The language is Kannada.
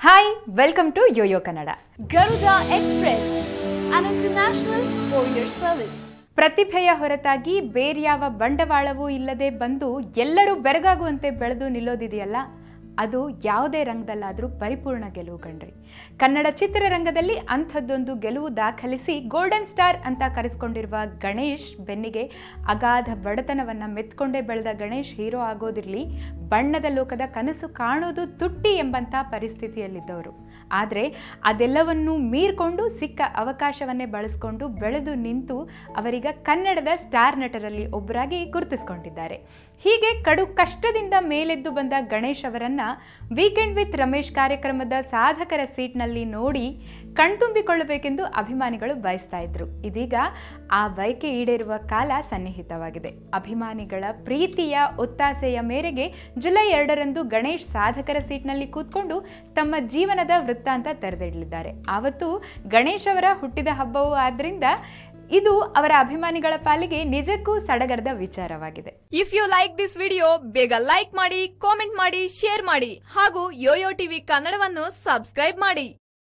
Hi welcome to YoYo Kannada Garuda express an international courier service. ಪ್ರತಿಭೆಯ ಹೊರತಾಗಿ ಬೇರ್ಯಾವ ಬಂಡವಾಳವೂ ಇಲ್ಲದೆ ಬಂದು ಎಲ್ಲರೂ ಬೆರಗಾಗುವಂತೆ ಬೆಳೆದು ನಿಲ್ಲೋದಿದೆಯಲ್ಲ? ಅದು ಯಾವುದೇ ರಂಗದಲ್ಲಾದರೂ ಪರಿಪೂರ್ಣ ಗೆಲುವು ಕಣ್ರಿ. ಕನ್ನಡ ಚಿತ್ರರಂಗದಲ್ಲಿ ಅಂಥದ್ದೊಂದು ಗೆಲುವು ದಾಖಲಿಸಿ ಗೋಲ್ಡನ್ ಸ್ಟಾರ್ ಅಂತ ಕರೆಸ್ಕೊಂಡಿರುವ ಗಣೇಶ್ ಬೆನ್ನಿಗೆ ಅಗಾಧ ಬಡತನವನ್ನು ಮೆತ್ಕೊಂಡೇ ಬೆಳೆದ ಗಣೇಶ್ ಹೀರೋ ಆಗೋದಿರಲಿ ಬಣ್ಣದ ಲೋಕದ ಕನಸು ಕಾಣೋದು ತುಟ್ಟಿ ಎಂಬಂಥ ಪರಿಸ್ಥಿತಿಯಲ್ಲಿದ್ದವರು. ಆದರೆ ಅದೆಲ್ಲವನ್ನೂ ಮೀರ್ಕೊಂಡು ಸಿಕ್ಕ ಅವಕಾಶವನ್ನೇ ಬಳಸ್ಕೊಂಡು ಬೆಳೆದು ನಿಂತು ಅವರೀಗ ಕನ್ನಡದ ಸ್ಟಾರ್ ನಟರಲ್ಲಿ ಒಬ್ಬರಾಗಿ ಗುರುತಿಸ್ಕೊಂಡಿದ್ದಾರೆ. ಹೀಗೆ ಕಡು ಕಷ್ಟದಿಂದ ಮೇಲೆದ್ದು ಬಂದ ಗಣೇಶ್ ಅವರನ್ನು ವೀಕೆಂಡ್ ವಿತ್ ರಮೇಶ್ ಕಾರ್ಯಕ್ರಮದ ಸಾಧಕರ ಸೀಟ್ನಲ್ಲಿ ನೋಡಿ ಕಣ್ತುಂಬಿಕೊಳ್ಳಬೇಕೆಂದು ಅಭಿಮಾನಿಗಳು ಬಯಸ್ತಾ ಇದ್ರು. ಇದೀಗ ಆ ಬಯಕೆ ಈಡೇರುವ ಕಾಲ ಸನ್ನಿಹಿತವಾಗಿದೆ. ಅಭಿಮಾನಿಗಳ ಪ್ರೀತಿಯ ಒತ್ತಾಸೆಯ ಮೇರೆಗೆ ಜುಲೈ ಎರಡರಂದು ಗಣೇಶ್ ಸಾಧಕರ ಸೀಟ್ನಲ್ಲಿ ಕೂತ್ಕೊಂಡು ತಮ್ಮ ಜೀವನದ ವೃತ್ತಾಂತ ತೆರೆದಿಡಲಿದ್ದಾರೆ. ಆವತ್ತು ಗಣೇಶ್ ಅವರ ಹುಟ್ಟಿದ ಹಬ್ಬವೂ ಆದ್ರಿಂದ ಇದು ಅವರ ಅಭಿಮಾನಿಗಳ ಪಾಲಿಗೆ ನಿಜಕ್ಕೂ ಸಡಗರದ ವಿಚಾರವಾಗಿದೆ. If you like this video ಬೇಗ ಲೈಕ್ ಮಾಡಿ ಕಾಮೆಂಟ್ ಮಾಡಿ ಶೇರ್ ಮಾಡಿ ಹಾಗೂ ಯೋಯೋ ಟಿವಿ ಕನ್ನಡವನ್ನು ಸಬ್ಸ್ಕ್ರೈಬ್ ಮಾಡಿ.